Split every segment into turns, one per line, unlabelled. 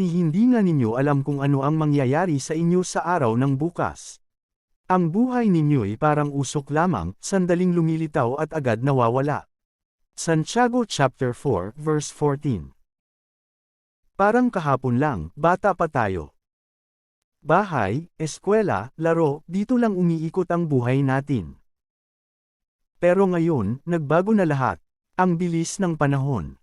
Hindi nga ninyo alam kung ano ang mangyayari sa inyo sa araw ng bukas. Ang buhay ninyo'y parang usok lamang, sandaling lumilitaw at agad nawawala. Santiago chapter 4 verse 14 Parang kahapon lang, bata pa tayo. Bahay, eskwela, laro, dito lang umiikot ang buhay natin. Pero ngayon, nagbago na lahat. Ang bilis ng panahon.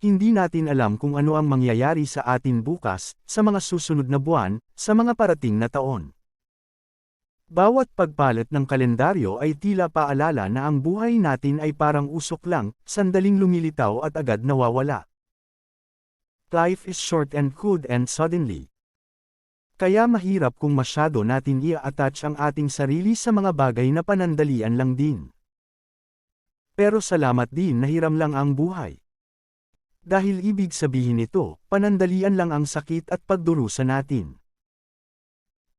Hindi natin alam kung ano ang mangyayari sa atin bukas, sa mga susunod na buwan, sa mga parating na taon. Bawat pagpalit ng kalendaryo ay tila paalala na ang buhay natin ay parang usok lang, sandaling lumilitaw at agad nawawala. Life is short and could end suddenly. Kaya mahirap kung masyado natin i-attach ang ating sarili sa mga bagay na panandalian lang din. Pero salamat din na hiram lang ang buhay. Dahil ibig sabihin nito, panandalian lang ang sakit at pagdurusa natin.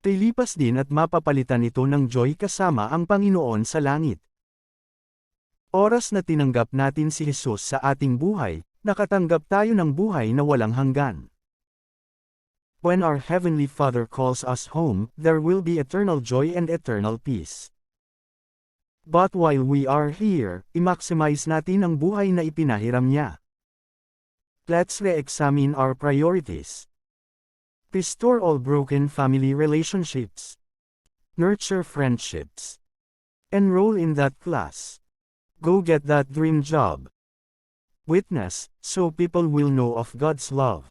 Tilipas din at mapapalitan ito ng joy kasama ang Panginoon sa langit. Oras na tinanggap natin si Jesus sa ating buhay, nakatanggap tayo ng buhay na walang hanggan. When our Heavenly Father calls us home, there will be eternal joy and eternal peace. But while we are here, i-maximize natin ang buhay na ipinahiram niya. Let's re-examine our priorities. Restore all broken family relationships. Nurture friendships. Enroll in that class. Go get that dream job. Witness, so people will know of God's love.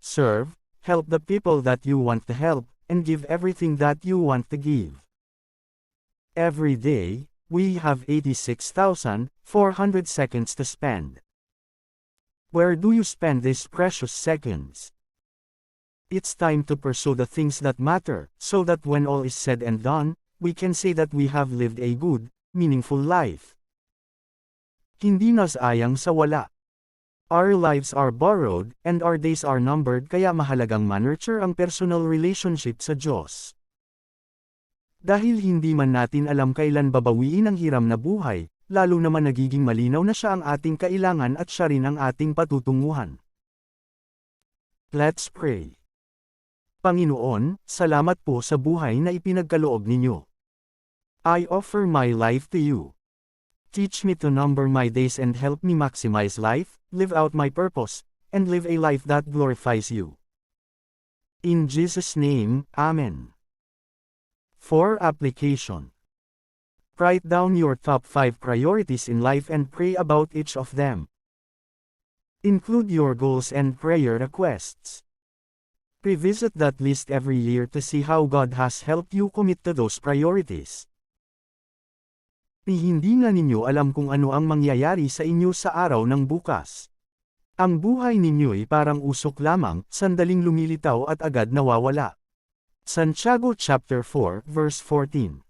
Serve, help the people that you want to help, and give everything that you want to give. Every day, we have 86,400 seconds to spend. Where do you spend these precious seconds? It's time to pursue the things that matter, so that when all is said and done, we can say that we have lived a good, meaningful life. Hindi nas ayang sa wala. Our lives are borrowed, and our days are numbered kaya mahalagang manurture ang personal relationship sa Diyos. Dahil hindi man natin alam kailan babawiin ang hiram na buhay, lalo naman nagiging malinaw na siya ang ating kailangan at siya rin ang ating patutunguhan. Let's pray. Panginoon, salamat po sa buhay na ipinagkaloob ninyo. I offer my life to you. Teach me to number my days and help me maximize life, live out my purpose, and live a life that glorifies you. In Jesus' name, Amen. For application. Write down your top 5 priorities in life and pray about each of them. Include your goals and prayer requests. Revisit that list every year to see how God has helped you commit to those priorities. Hindi nga ninyo alam kung ano ang mangyayari sa inyo sa araw ng bukas. Ang buhay ninyo'y parang usok lamang, sandaling lumilitaw at agad nawawala. Santiago chapter 4 verse 14